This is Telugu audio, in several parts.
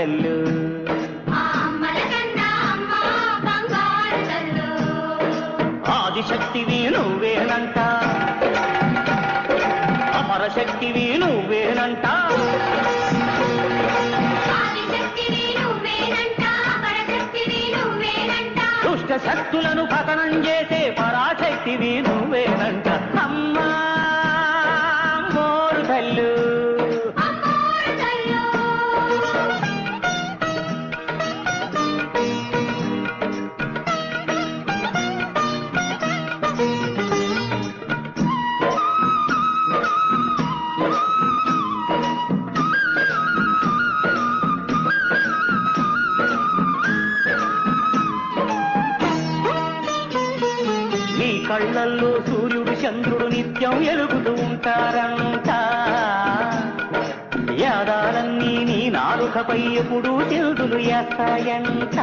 తల్లు ఆదిశక్తివి నువ్వేనంట అపరశక్తివి నువ్వేనంట దుష్ట శక్తులను పతనం చేసే పరాశక్తివి నువ్వేనంట అమ్మా! మీ కళ్ళల్లో సూర్యుడు చంద్రుడు నిత్యం ఎలుగుతూ ఉంటారంట. యాదాలన్నీ నీ నాలుకపై ఎప్పుడు చిల్దులు వేస్తాయంట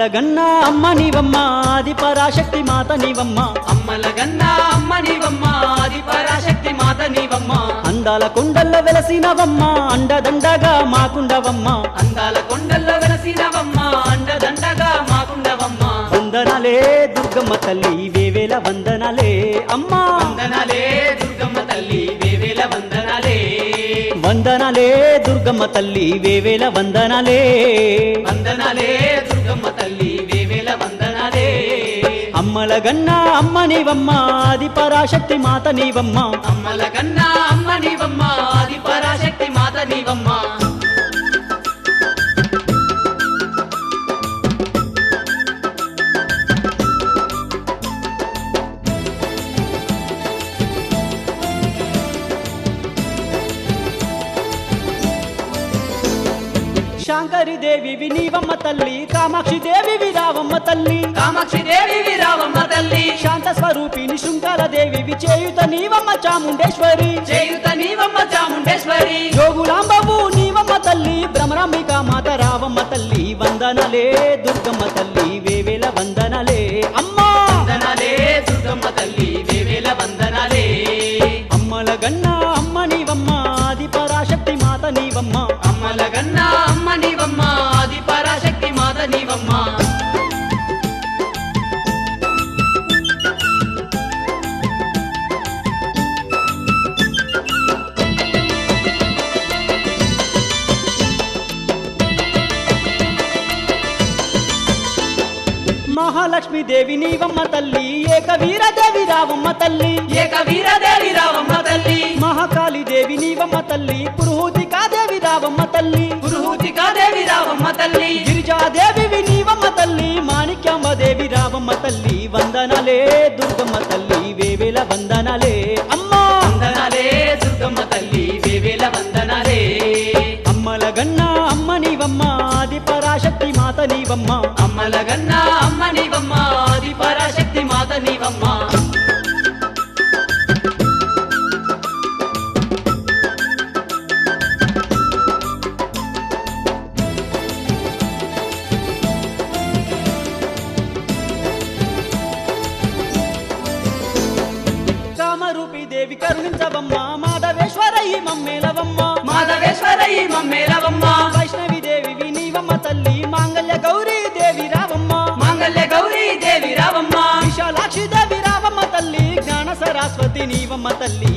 అమ్మల గన్నా అమ్మ నీవమ్మ ఆది పరాశక్తి మాత నీవమ్మ అమ్మల గన్నా అమ్మ నీవమ్మ ఆది పరాశక్తి మాత నీవమ్మ అందాల కొండల్లో వెలసినవమ్మ అండదండగా మాకుండవమ్మ. అందాల కొండల్లో వెలసినవమ్మ అండదండగా మాకుండవమ్మ. వందనాలే దుర్గమ్మ తల్లి వేవేల వందనాలే అమ్మా. వందనాలే వందనాలే దుర్గమ్మ తల్లి వేవేల వందనాలే. వందనాలే దుర్గమ్మ తల్లి వేవేల వందనాలే. అమ్మల గన్నా అమ్మ నీవమ్మ ఆది పరాశక్తి మాత నీవమ్మ. అమ్మల గన్నా అమ్మ నీవమ్మ ఆది పరాశక్తి మాత నీవమ్మ. శాంకరి దేవి నీవమ్మ తల్లి కామాక్షి దేవి రావమ్మ తల్లి. కామాక్షి దేవి రావమ్మ తల్లి. శాంత స్వరూపిణి శృంగాల దేవి చేయుత నీవమ్మ చాముండేశ్వరి. చేయుత నీవమ్మ చాముండేశ్వరి. జోగులాంబవు నీవమ్మ తల్లి భ్రమరాంబిక మాత రావమ్మ తల్లి వందనలే దుర్గమ్మ తల్లి వేవేల వందనలే అమ్మా. వందనాలే దుర్గమ్మ తల్లి వేవేల వందనాలే. అమ్మల గన్న అమ్మ నీవమ్మ ఆది పరాశక్తి మాత నీవమ్మ. అమ్మ నీవమ్మ ఆది పరాశక్తి మాత మహాలక్ష్మి దేవి నీవమ్మ తల్లి ఏకవీర దేవి రావమ్మ తల్లి. ఏకవీర దేవి రావమ్మ తల్లి. మహాకాళి దేవి నీవమ్మ తల్లి పురుహూతికా దేవి రావమ్మ తల్లి. రావమ్మ తల్లి. గిరిజాదేవి వినీవమ్మ తల్లి. మాణిక్యమ్మ దేవి రావమ్మ తల్లి. వందనాలే దుర్గమ్మ తల్లి. వేవేల వందనాలే. అమ్మా! వందనాలే దుర్గమ్మ తల్లి. వేవేల అమ్మల గన్న అమ్మ నీవమ్మ. ఆది పరాశక్తి మాత నీవమ్మ. అమ్మల గన్న అమ్మ బొమ్మ తల్లి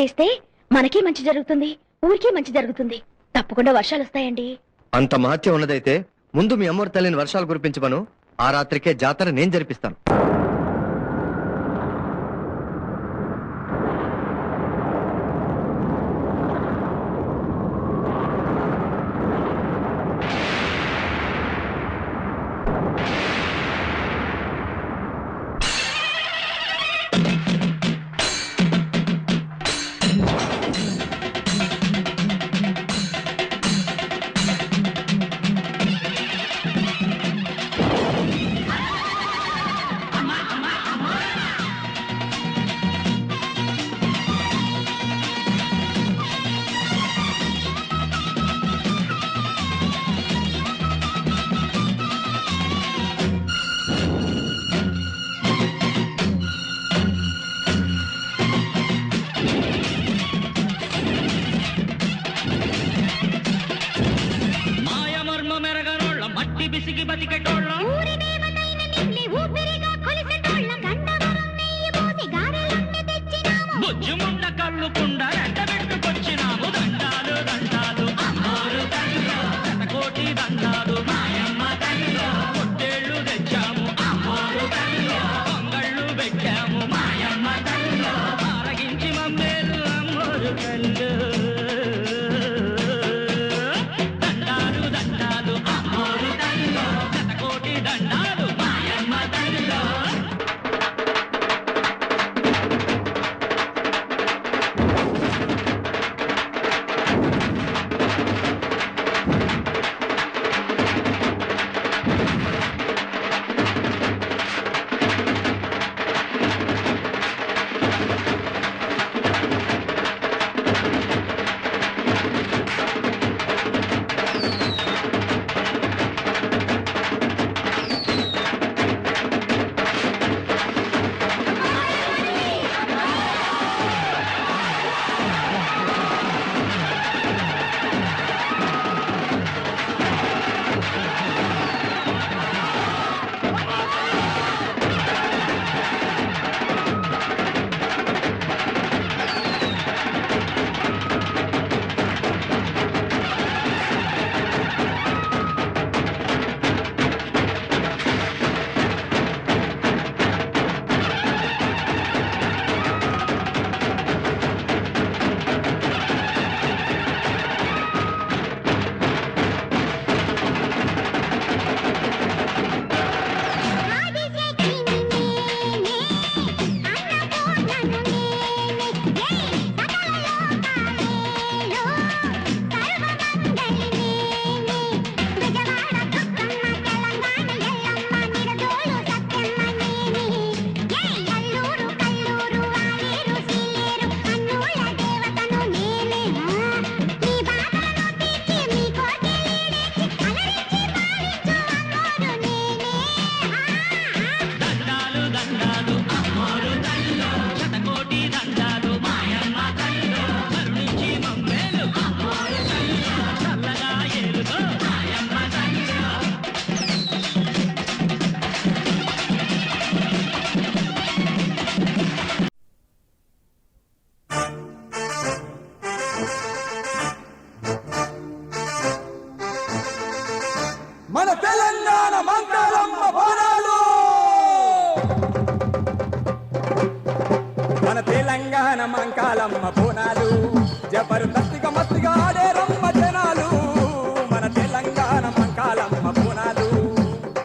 చేస్తే మనకే మంచి జరుగుతుంది ఊరికే మంచి జరుగుతుంది. తప్పకుండా వర్షాలు వస్తాయండి. అంత మహత్యం ఉన్నదైతే ముందు మీ అమ్మ తల్లిని వర్షాలు కురిపించమను. ఆ రాత్రికే జాతర నేను జరిపిస్తాను.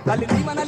తల్లి మన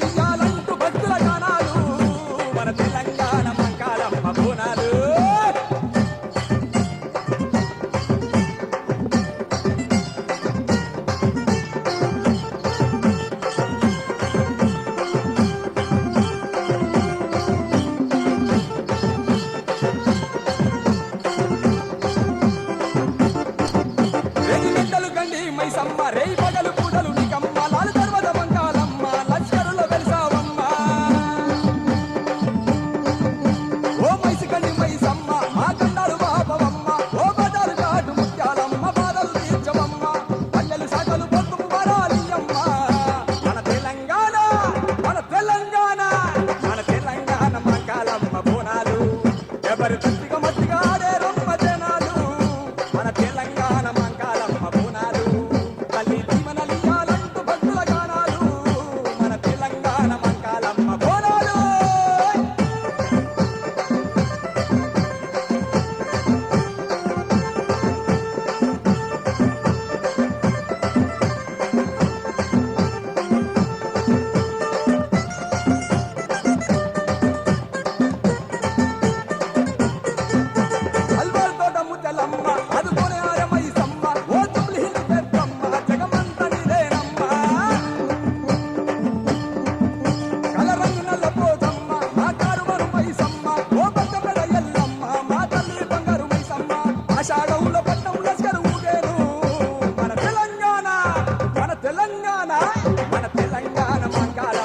மனத்தில் அங்கான மங்கால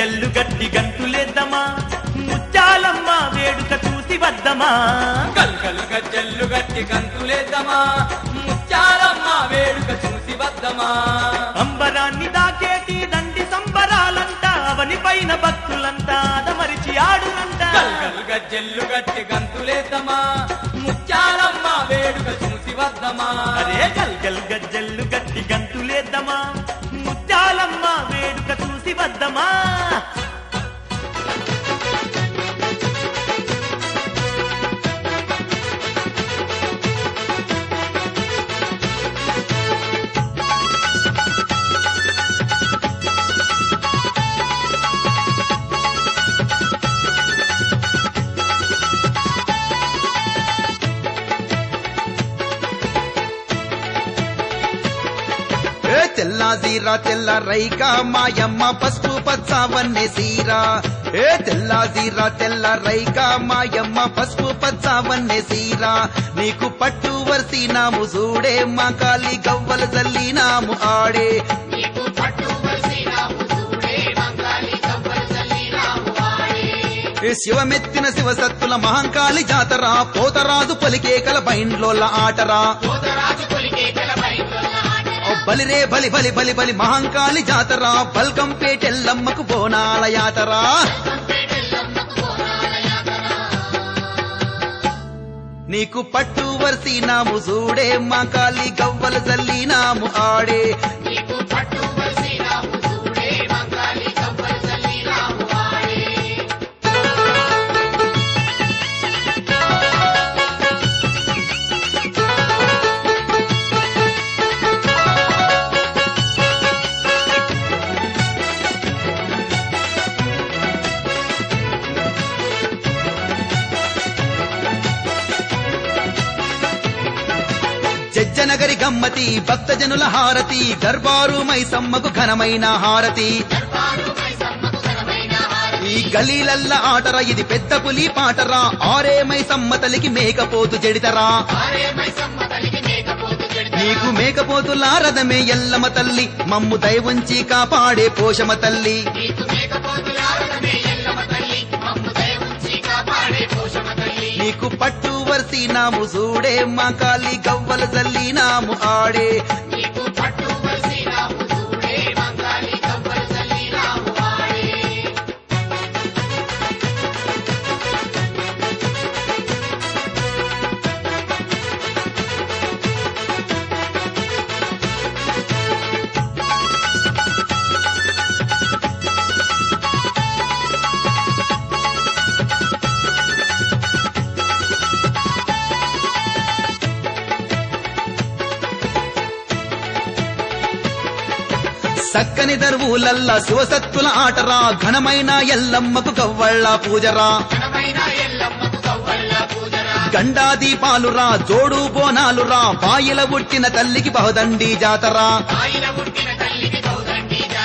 గజ్జల్లు గట్టి గంతులేద్దామా ముత్యాలమ్మ వేడుక చూసి వద్దమా? గల్ గల్ గజ్జల్లు గట్టి గంతులేద్దామా ముత్యాలమ్మ వేడుక చూసి వద్దమా? అంబరాన్ని దాకేటి దండి సంబరాలంట అవని పైన భక్తులంతా అదమరిచి ఆడునంట గల్ గల్ గజ్జల్లు గట్టి గంతులేద్దామా ముత్యాలమ్మ వేడుక చూసి వద్దమా? అరే గల్ గల్ గజ్జల్లు గట్టి గంతులేద్దామా ముత్యాలమ్మ వేడుక వద్దమా జీరా తెల్ల రైక మాయమ్మ పసుపు పచ్చ వన్నె సీరా. ఏ తెల్ల జీరా తెల్ల రైక మాయమ్మ పసుపు పచ్చ వన్నె సీరా. నీకు పట్టు వరిసినాము చూడే మా కాలి గవ్వలు జల్లినాము ఆడే. శివమెత్తిన శివసత్తుల మహంకాళి జాతర పోతరాజు పలికేకల బైండ్లోల ఆటరా. బలిరే బలి బలి బలి బలి మహంకాళి జాతర. బల్కంపేటెల్లమ్మకు బోనాల యాతర. నీకు పట్టు వరిసినాము చూడే మా కాలి గవ్వలు జల్లినాము ఆడే. గమ్మతి భక్తజనుల హారతి దర్బారు మైసమ్మకు ఘనమైన హారతి. ఈ గలీలల్ల ఆటర ఇది పెద్ద పులి పాటరా. ఆరే మైసమ్మ తలికి మేకపోతు జడితరా. నీకు మేకపోతులా రథమే ఎల్లమ తల్లి. మమ్ము దయవుంచి కాపాడే పోషమ తల్లి. నీకు పట్టు వరిసినాము చూడే మా కాలి గవ్వలు జల్లినాము ఆడే. సక్కని దర్వులల్లా శివసత్తుల ఆటరా ఘనమైన ఎల్లమ్మకు కవ్వళ్ళ పూజరా. గండా దీపాలురా జోడు బోనాలురా బాయిల ఉట్టిన తల్లికి బహుదండి జాతరా.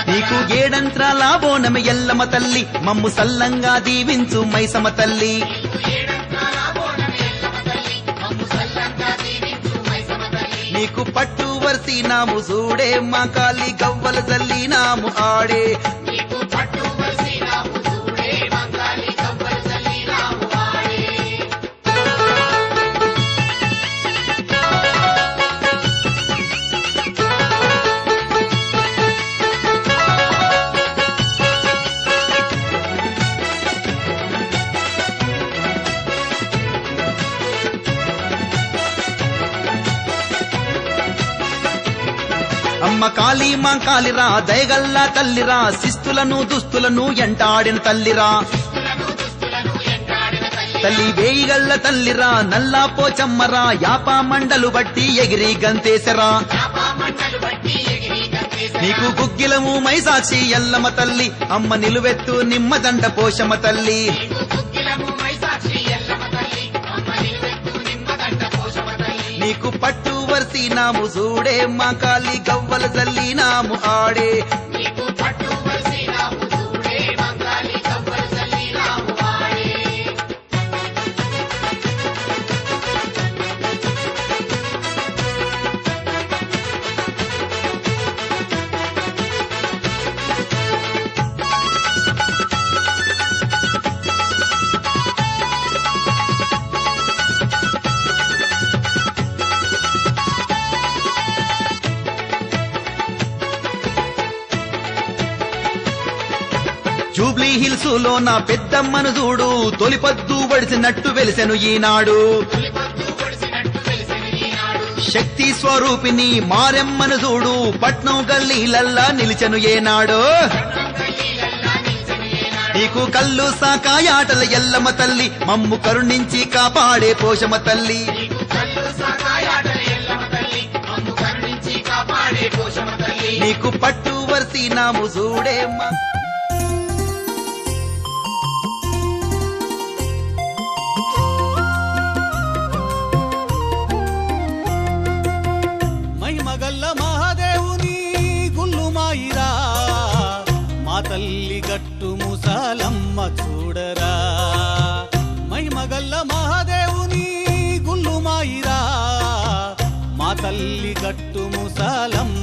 నీకు ఏడంత్రాల బోనమ ఎల్లమ్మ తల్లి మమ్ము సల్లంగా దీవించు మైసమ తల్లి. నీకు పట్టు వరిసినాము చూడే మా కాలి గవ్వలు జల్లినాము ఆడే. మా కాళీ మా కాలిరా దయగల్లా తల్లిరా శిస్తులను దుస్తులను ఎంటాడిన తల్లిరా. తల్లి వేయిగల్ల తల్లిరా నల్లా పోచమ్మరా యాపా మండలు బట్టి ఎగిరి గంతేసరా నీకు గుగ్గిలము మైసాక్షి ఎల్లమ్మ తల్లి అమ్మ నిలువెత్తు నిమ్మదండ పోషమ్మ తల్లి. నీకు పట్టు వరిసినాము చూడే మా కాలి గవ్వలు జల్లినాము ఆడే నా పెద్దమ్మను చూడు తొలిపద్దు వడిసినట్టు వెలిసెను ఈనాడు. శక్తి స్వరూపిణి మారెమ్మను చూడు పట్నం గల్లీలల్లా నిలిచెను ఏనాడు. నీకు కళ్ళు సాకాయాటల ఎల్లమ్మ తల్లి మమ్ము కరుణించి కాపాడే పోషమ తల్లి. నీకు పట్టు వరిసి నాము చూడేమ్మా.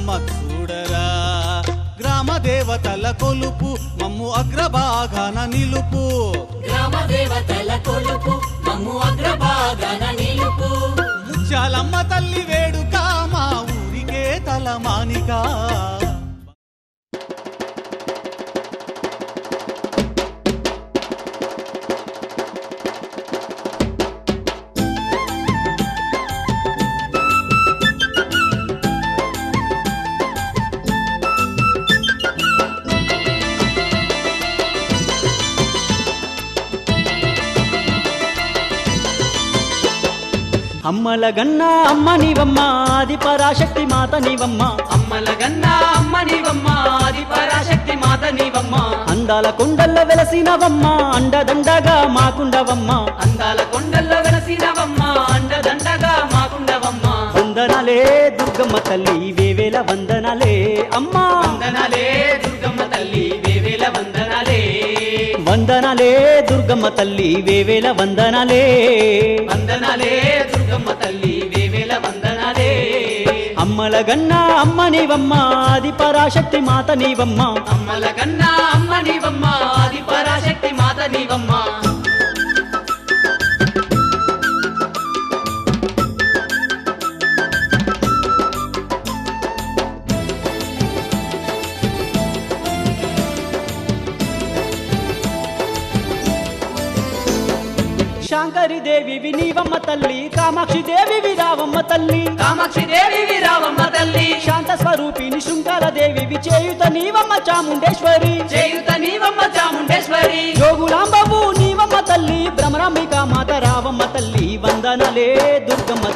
ముసలమ్మ చూడరా గ్రామ దేవతల కొలుపు మమ్ము అగ్రభాగాన నిలుపు. గ్రామ దేవతల కొలుపు మమ్ము అగ్రభాగన నిలుపు. ముత్యాలమ్మ తల్లి వేడుక మా ఊరికే తలమానిక. అమ్మల గన్నా అమ్మ నీవమ్మ ఆది పరాశక్తి మాత నీవమ్మ అమ్మల గన్నా అమ్మ నీవమ్మ ఆది పరాశక్తి మాత నీవమ్మ అందాల కొండల్ల వెలసినవమ్మ అండదండగా మాకుండవమ్మ. అందాల కొండల్లో వెలసినవమ్మ అండదండగా మాకుండవమ్మ. వందనాలే దుర్గమ్మ తల్లి వేవేల వందనాలే అమ్మా. వందనాలే దుర్గమ్మ తల్లి వేవేల వందనాలే. వందనాలే దుర్గమ్మ తల్లి వేవేల వందనాలే. వందనాలే దుర్గమ్మ తల్లి వేవేల వందనాలే. అమ్మల గన్నా అమ్మ నీవమ్మ ఆది పరాశక్తి మాత నీవమ్మ. అమ్మల కన్నా అమ్మ నీవమ్మ ఆది పరాశక్తి మాత నీవమ్మ. శాంకరి దేవి నీవమ్మ తల్లి కామాక్షి దేవి రావమ్మ తల్లి. కామాక్షి దేవి రావమ్మ తల్లి. శాంత స్వరూపిణి శృంగార దేవి చేయుత నీవమ్మ చాముండేశ్వరి. చేయుత నీవమ్మ చాముండేశ్వరి. జోగులాంబవు నీవమ్మ తల్లి భ్రమరాంబిక మాత రావమ్మ తల్లి వందనలే దుర్గమ్మ